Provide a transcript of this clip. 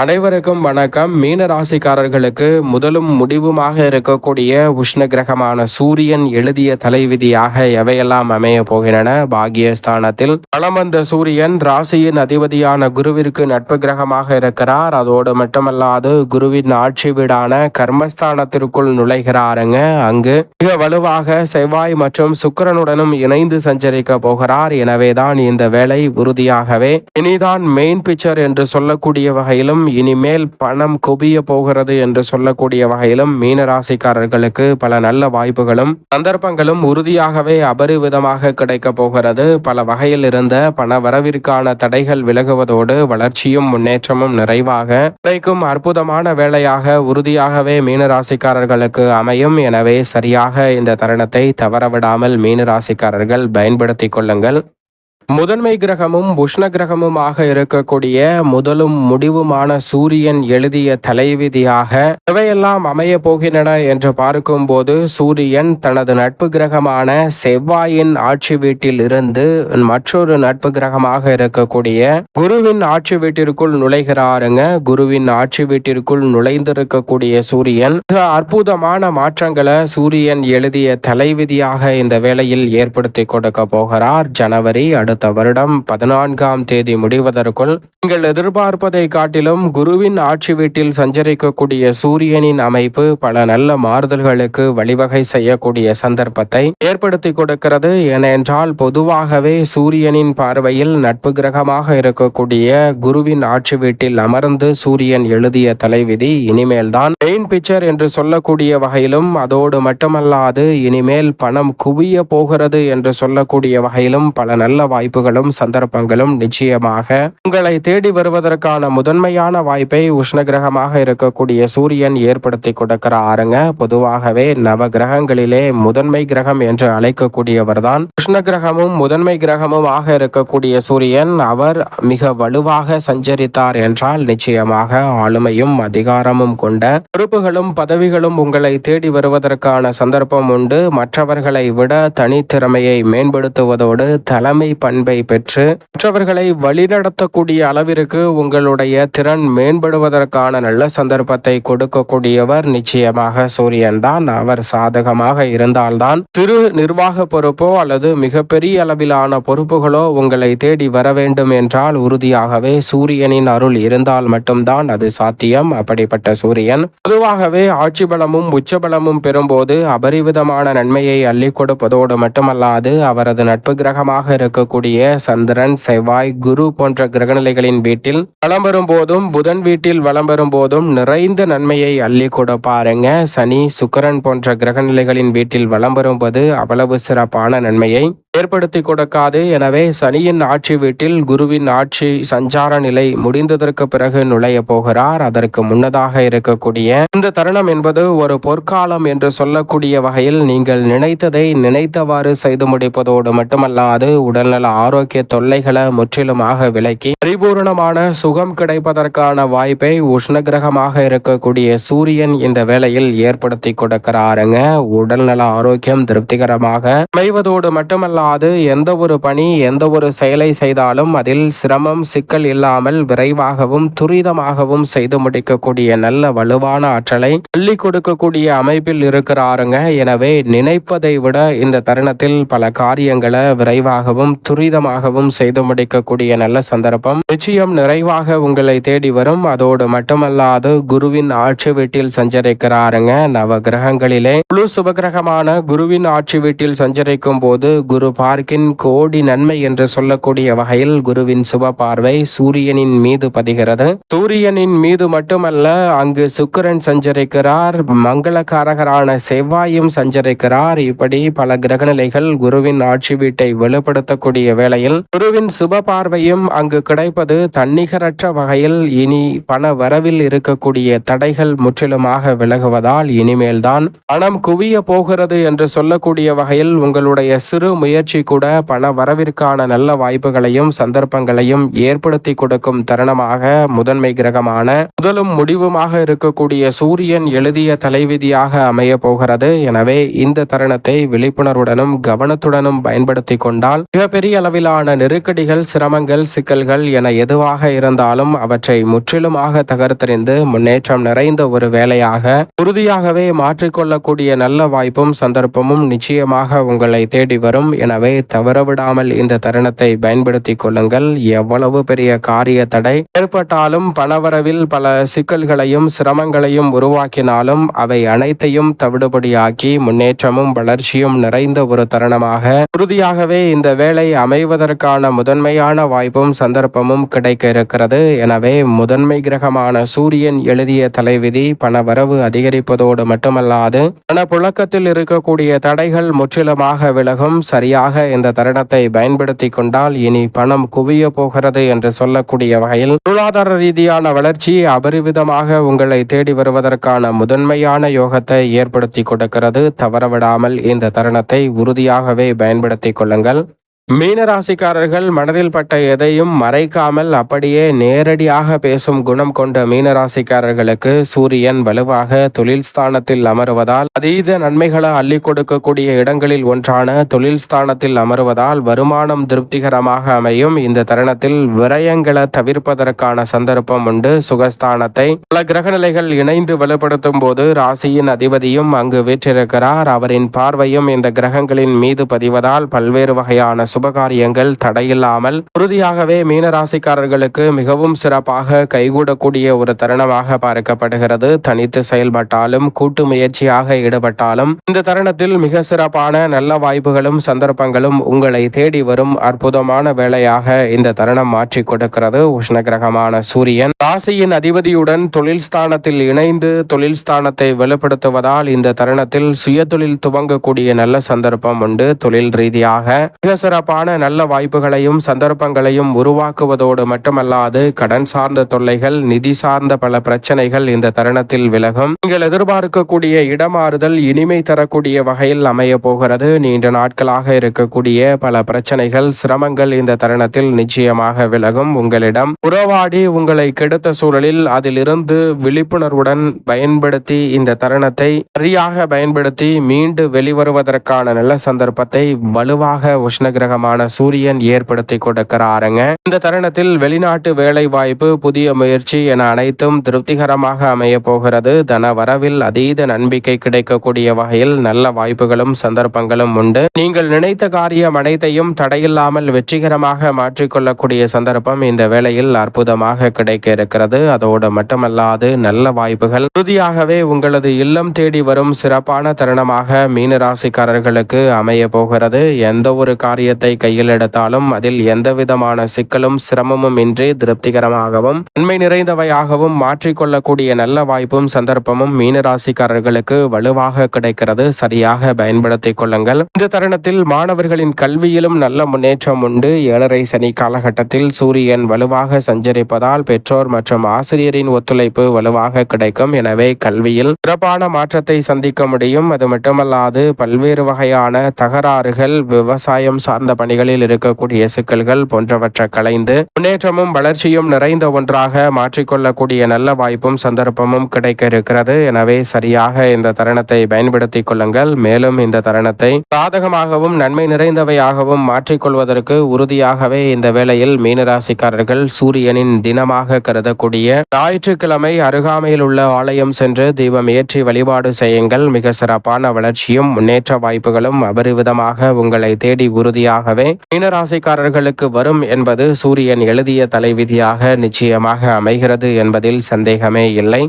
அனைவருக்கும் வணக்கம். மீன ராசிக்காரர்களுக்கு முதலும் முடிவுமாக இருக்கக்கூடிய உஷ்ண கிரகமான சூரியன் எழுதிய தலைவிதியாக எவையெல்லாம் அமைய போகின்றன? பாகியஸ்தானத்தில் பலம் வந்த சூரியன் ராசியின் அதிபதியான குருவிற்கு நட்பு கிரகமாக இருக்கிறார். அதோடு மட்டுமல்லாது குருவின் ஆட்சி வீடான கர்மஸ்தானத்திற்குள் நுழைகிறாருங்க. அங்கு மிக வலுவாக செவ்வாய் மற்றும் சுக்கிரனுடனும் இணைந்து சஞ்சரிக்க போகிறார். எனவேதான் இந்த வேலை உறுதியாகவே இனிதான் மெயின் பிக்சர் என்று சொல்லக்கூடிய வகையிலும் இனிமேல் பணம் குவிய போகிறது என்று சொல்லக்கூடிய வகையிலும் மீனராசிக்காரர்களுக்கு பல நல்ல வாய்ப்புகளும் சந்தர்ப்பங்களும் உறுதியாகவே அபரிவிதமாக கிடைக்க போகிறது. பல வகையில் இருந்த பண வரவிற்கான தடைகள் விலகுவதோடு வளர்ச்சியும் முன்னேற்றமும் நிறைவாக கிடைக்கும். அற்புதமான வேலையாக உறுதியாகவே மீனராசிக்காரர்களுக்கு அமையும். எனவே சரியாக இந்த தருணத்தை தவறவிடாமல் மீன ராசிக்காரர்கள் பயன்படுத்திக் கொள்ளுங்கள். முதன்மை கிரகமும் உஷ்ண கிரகமுமாக இருக்கக்கூடிய முதலும் முடிவுமான சூரியன் எழுதிய தலைவிதியாக இவையெல்லாம் அமைய போகின்றன என்று பார்க்கும்போது சூரியன் தனது நட்பு கிரகமான செவ்வாயின் ஆட்சி வீட்டில் இருந்து மற்றொரு நட்பு கிரகமாக இருக்கக்கூடிய குருவின் ஆட்சி வீட்டிற்குள் நுழைகிறாருங்க. குருவின் ஆட்சி வீட்டிற்குள் நுழைந்திருக்கக்கூடிய சூரியன் மிக அற்புதமான மாற்றங்களை சூரியன் எழுதிய தலைவிதியாக இந்த வேளையில் ஏற்படுத்தி கொடுக்க போகிறார். ஜனவரி அடுத்த வருடம் பதினான்காம் தேதி முடிவதற்குள் நீங்கள் எதிர்பார்ப்பதை காட்டிலும் குருவின் ஆட்சி வீட்டில் சஞ்சரிக்கக்கூடிய சூரியனின் அமைப்பு பல நல்ல மாறுதல்களுக்கு வழிவகை செய்யக்கூடிய சந்தர்ப்பத்தை ஏற்படுத்தி கொடுக்கிறது. ஏனென்றால் பொதுவாகவே சூரியனின் பார்வையில் நட்பு கிரகமாக இருக்கக்கூடிய குருவின் ஆட்சி வீட்டில் அமர்ந்து சூரியன் எழுதிய தலைவிதி இனிமேல்தான் மெயின் பிக்சர் என்று சொல்லக்கூடிய வகையிலும் அதோடு மட்டுமல்லாது இனிமேல் பணம் குவிய போகிறது என்று சொல்லக்கூடிய வகையிலும் பல நல்ல வாய்ப்புகளும் சந்தர்ப்பங்களும் நிச்சயமாக உங்களை தேடி வருவதற்கான முதன்மையான வாய்ப்பை உஷ்ணகிரகமாக இருக்கக்கூடிய சூரியன் ஏற்படுத்தி கொடுக்கிறாருங்க. பொதுவாகவே நவ கிரகங்களிலே முதன்மை கிரகம் என்று அழைக்கக்கூடியவர்தான். உஷ்ண கிரகமும் முதன்மை கிரகமும் ஆக இருக்கக்கூடிய சூரியன் அவர் மிக வலுவாக சஞ்சரித்தார் என்றால் நிச்சயமாக ஆளுமையும் அதிகாரமும் கொண்ட பொறுப்புகளும் பதவிகளும் உங்களை தேடி வருவதற்கான சந்தர்ப்பம் உண்டு. மற்றவர்களை விட தனித்திறமையை மேம்படுத்துவதோடு தலைமை பணி அன்பை பெற்று மற்றவர்களை வழிநடத்தக்கூடிய அளவிற்கு உங்களுடைய திறன் மேம்படுவதற்கான நல்ல சந்தர்ப்பத்தை கொடுக்கக்கூடியவர் நிச்சயமாக சூரியன் தான். அவர் சாதகமாக இருந்தால்தான் சிறு நிர்வாக பொறுப்போ அல்லது மிகப்பெரிய அளவிலான பொறுப்புகளோ உங்களை தேடி வர வேண்டும் என்றால் உறுதியாகவே சூரியனின் அருள் இருந்தால் மட்டும்தான் அது சாத்தியம். அப்படிப்பட்ட சூரியன் பொதுவாகவே ஆட்சி பலமும் உச்சபலமும் பெறும்போது அபரிவிதமான நன்மையை அள்ளி கொடுப்பதோடு மட்டுமல்லாது அவரது நட்பு கிரகமாக இருக்கக்கூடிய சந்திரன் செவ்வாய் குரு போன்ற கிரகநிலைகளின் வீட்டில் வளம் வரும் போதும் புதன் வீட்டில் வளம் வரும் போதும் நிறைந்த நன்மையை அள்ளி பாருங்க. சனி சுக்கரன் போன்ற கிரகநிலைகளின் வீட்டில் வளம் வரும்போது அவ்வளவு சிறப்பான நன்மையை ஏற்படுத்தி கொடுக்காது. எனவே சனியின் ஆட்சி வீட்டில் குருவின் ஆட்சி சஞ்சார நிலை முடிந்ததற்கு பிறகு நுழைய போகிறார். அதற்கு முன்னதாக இருக்கக்கூடிய இந்த தருணம் என்பது ஒரு பொற்காலம் என்று சொல்லக்கூடிய வகையில் நீங்கள் நினைத்ததை நினைத்தவாறு செய்து முடிப்பதோடு மட்டுமல்லாது உடல்நல ஆரோக்கிய தொல்லைகளை முற்றிலுமாக விலக்கி பரிபூர்ணமான சுகம் கிடைப்பதற்கான வாய்ப்பை உஷ்ணகிரகமாக இருக்கக்கூடிய சூரியன் இந்த வேளையில் ஏற்படுத்தி கொடுக்கிறாருங்க. உடல்நல ஆரோக்கியம் திருப்திகரமாக அமைவதோடு மட்டுமல்லாது எந்த ஒரு பணி எந்த ஒரு செயலை செய்தாலும் அதில் சிரமம் சிக்கல் இல்லாமல் விரைவாகவும் துரிதமாகவும் செய்து முடிக்கக்கூடிய நல்ல வலுவான ஆற்றலை அள்ளி கொடுக்கக்கூடிய அமைப்பில் இருக்கிறாருங்க. எனவே நினைப்பதை விட இந்த தருணத்தில் பல காரியங்களை விரைவாகவும் துரிதமாகவும் செய்து முடிக்கக்கூடிய நல்ல சந்தர்ப்பம் நிச்சயம் நிறைவாக உங்களை தேடி வரும். அதோடு மட்டுமல்லாது குருவின் ஆட்சி வீட்டில் சஞ்சரிக்கிறாருங்க. நவ கிரகங்களிலே முழு சுபகிரகமான குருவின் ஆட்சி வீட்டில் சஞ்சரிக்கும் போது குரு பார்க்கின் கோடி நன்மை என்று சொல்லக்கூடிய வகையில் குருவின் சுப பார்வை சூரியனின் மீது பதிகிறது. சூரியனின் மீது மட்டுமல்ல அங்கு சுக்கரன் சஞ்சரிக்கிறார் மங்களகாரகரான செவ்வாயும் சஞ்சரிக்கிறார். இப்படி பல கிரகநிலைகள் குருவின் ஆட்சி வீட்டை வெளிப்படுத்தக்கூடிய வேளையில் குருவின் சுப பார்வையும் அங்கு கிடைப்பது தன்னிகரற்ற வகையில் இனி பண வரவில் இருக்கக்கூடிய தடைகள் முற்றிலுமாக விலகுவதால் இனிமேல்தான் பணம் குவிய போகிறது என்று சொல்லக்கூடிய வகையில் உங்களுடைய சிறு முயற்சி கூட பண வரவிற்கான நல்ல வாய்ப்புகளையும் சந்தர்ப்பங்களையும் ஏற்படுத்தி கொடுக்கும் தருணமாக முதன்மை கிரகமான முதலும் முடிவுமாக இருக்கக்கூடிய சூரியன் எழுதிய தலைவிதியாக அமைய போகிறது. எனவே இந்த தருணத்தை விழிப்புணர்வுடனும் கவனத்துடனும் பயன்படுத்தி கொண்டால் மிகப்பெரிய பெரிய அளவிலான நெருக்கடிகள் சிரமங்கள் சிக்கல்கள் என எதுவாக இருந்தாலும் அவற்றை முற்றிலுமாக தகர்த்தறிந்து முன்னேற்றம் நிறைந்த ஒரு வேலையாக உறுதியாகவே மாற்றிக்கொள்ளக்கூடிய நல்ல வாய்ப்பும் சந்தர்ப்பமும் நிச்சயமாக உங்களை தேடி வரும். எனவே தவறவிடாமல் இந்த தருணத்தை பயன்படுத்திக் கொள்ளுங்கள். எவ்வளவு பெரிய காரிய தடை. ஏற்பட்டாலும் பணவரவில் பல சிக்கல்களையும் சிரமங்களையும் உருவாக்கினாலும் அவை அனைத்தையும் தவிடுபடியாக்கி முன்னேற்றமும் வளர்ச்சியும் நிறைந்த ஒரு தருணமாக. உறுதியாகவே இந்த வேலை அமைவதற்கான முதன்மையான வாய்ப்பும் சந்தர்ப்பமும் கிடைக்க இருக்கிறது எனவே முதன்மை கிரகமான சூரியன் எழுதிய தலைவிதி பணவரவு அதிகரிப்பதோடு மட்டுமல்லாது பணப்புழக்கத்தில் இருக்கக்கூடிய தடைகள் முற்றிலுமாக விலகும். சரியாக இந்த தருணத்தை பயன்படுத்தி கொண்டால் இனி பணம் குவிய போகிறது என்று சொல்லக்கூடிய வகையில் பொருளாதார ரீதியான வளர்ச்சி அபரிவிதமாக உங்களை தேடி வருவதற்கான முதன்மையான யோகத்தை ஏற்படுத்தி கொடுக்கிறது. தவறவிடாமல் இந்த தருணத்தை உறுதியாகவே பயன்படுத்திக் கொள்ளுங்கள். மீனராசிக்காரர்கள் மனதில் பட்ட எதையும் மறைக்காமல் அப்படியே நேரடியாக பேசும் குணம் கொண்ட மீனராசிக்காரர்களுக்கு சூரியன் வலுவாக தொழில் ஸ்தானத்தில் அமருவதால் அதீத நன்மைகளை அள்ளி கொடுக்கக்கூடிய இடங்களில் ஒன்றான தொழில் ஸ்தானத்தில் அமருவதால் வருமானம் திருப்திகரமாக அமையும். இந்த தருணத்தில் விரயங்களை தவிர்ப்பதற்கான சந்தர்ப்பம் உண்டு. சுகஸ்தானத்தை பல கிரகநிலைகள் இணைந்து வலுப்படுத்தும் போது ராசியின் அதிபதியும் அங்கு வீற்றிருக்கிறார். அவரின் பார்வையும் இந்த கிரகங்களின் மீது பதிவதால் பல்வேறு வகையான சுபகாரியங்கள் தடையில்லாமல் உறுதியாகவே மீனராசிக்காரர்களுக்கு மிகவும் சிறப்பாக கைகூடக்கூடிய ஒரு தருணமாக பார்க்கப்படுகிறது. தனித்து செயல்பட்டாலும் கூட்டு முயற்சியாக ஈடுபட்டாலும் இந்த தருணத்தில் மிக சிறப்பான நல்ல வாய்ப்புகளும் சந்தர்ப்பங்களும் உங்களை தேடி வரும் அற்புதமான வேலையாக இந்த தருணம் மாற்றி கொடுக்கிறது. உஷ்ண கிரகமான சூரியன் ராசியின் அதிபதியுடன் தொழில் ஸ்தானத்தில் இணைந்து தொழில் ஸ்தானத்தை வெளிப்படுத்துவதால் இந்த தருணத்தில் சுய தொழில் துவங்கக்கூடிய நல்ல சந்தர்ப்பம் உண்டு. தொழில் ரீதியாக மிக சிறப்பு சிறப்பான நல்ல வாய்ப்புகளையும் சந்தர்ப்பங்களையும் உருவாக்குவதோடு மட்டுமல்லாது கடன் சார்ந்த தொல்லைகள் நிதி சார்ந்த பல பிரச்சனைகள் இந்த தருணத்தில் விலகும். நீங்கள் எதிர்பார்க்கக்கூடிய இடமாறுதல் இனிமை தரக்கூடிய வகையில் அமைய போகிறது. நீண்ட நாட்களாக இருக்கக்கூடிய பல பிரச்சனைகள் சிரமங்கள் இந்த தருணத்தில் நிச்சயமாக விலகும் உங்களிடம். உறவாடி உங்களை கெடுத்த சூழலில் அதிலிருந்து விழிப்புணர்வுடன் பயன்படுத்தி இந்த தருணத்தை சரியாக பயன்படுத்தி மீண்டு வெளிவருவதற்கான நல்ல சந்தர்ப்பத்தை வலுவாக உஷ்ணகிரக கிரகமான சூரியன் ஏற்படுத்தி கொடுக்கிறாருங்க. இந்த தருணத்தில் வெளிநாட்டு வேலை வாய்ப்பு புதிய முயற்சி என அனைத்தும் திருப்திகரமாக அமைய போகிறது. தன வரவில் அதீத நம்பிக்கை கிடைக்கக்கூடிய வகையில் நல்ல வாய்ப்புகளும் சந்தர்ப்பங்களும் உண்டு. நீங்கள் நினைத்த காரியம் அனைத்தையும் தடையில்லாமல் வெற்றிகரமாக மாற்றிக்கொள்ளக்கூடிய சந்தர்ப்பம் இந்த வேளையில் அற்புதமாக கிடைக்க இருக்கிறது. அதோடு மட்டுமல்லாது நல்ல வாய்ப்புகள். உறுதியாகவே உங்களது இல்லம் தேடி வரும் சிறப்பான தருணமாக மீனராசிக்காரர்களுக்கு அமைய போகிறது. எந்த ஒரு காரியத்தை கையில் எடுத்தாலும் அதில் எந்தவிதமான சிக்கலும் சிரமமும் இன்றி திருப்திகரமாகவும் நன்மை நிறைந்தவையாகவும் மாற்றிக்கொள்ளக்கூடிய நல்ல வாய்ப்பும் சந்தர்ப்பமும் மீனராசிக்காரர்களுக்கு வலுவாக கிடைக்கிறது. சரியாக பயன்படுத்திக் கொள்ளுங்கள். இந்த தருணத்தில் மாணவர்களின் கல்வியிலும் நல்ல முன்னேற்றம் உண்டு. ஏழரை சனி காலகட்டத்தில் சூரியன் வலுவாக சஞ்சரிப்பதால் பெற்றோர் மற்றும் ஆசிரியரின் ஒத்துழைப்பு வலுவாக கிடைக்கும். எனவே கல்வியில் சிறப்பான மாற்றத்தை சந்திக்க முடியும். அது மட்டுமல்லாது பல்வேறு வகையான தகராறுகள் விவசாயம் சார்ந்த பணிகளில் இருக்கக்கூடிய சிக்கல்கள் போன்றவற்றை களைந்து முன்னேற்றமும் வளர்ச்சியும் நிறைந்த ஒன்றாக மாற்றிக்கொள்ளக்கூடிய நல்ல வாய்ப்பும் சந்தர்ப்பமும் கிடைக்க இருக்கிறது எனவே சரியாக இந்த தருணத்தை பயன்படுத்திக் கொள்ளுங்கள். மேலும் இந்த தருணத்தை சாதகமாகவும் நன்மை நிறைந்தவையாகவும் மாற்றிக்கொள்வதற்கு உறுதியாகவே இந்த வேளையில் மீனராசிக்காரர்கள் சூரியனின் தினமாக கருதக்கூடிய ஞாயிற்றுக்கிழமை அருகாமையில் உள்ள ஆலயம் சென்று தீபம் ஏற்றி வழிபாடு செய்யுங்கள். மிக சிறப்பான வளர்ச்சியும் முன்னேற்ற வாய்ப்புகளும் அபரிவிதமாக உங்களை தேடி உறுதியாக உறுதியாகவே மீனராசிக்காரர்களுக்கு வரும் என்பது சூரியன் எழுதிய தலைவிதியாக நிச்சயமாக அமைகிறது என்பதில் சந்தேகமே இல்லை.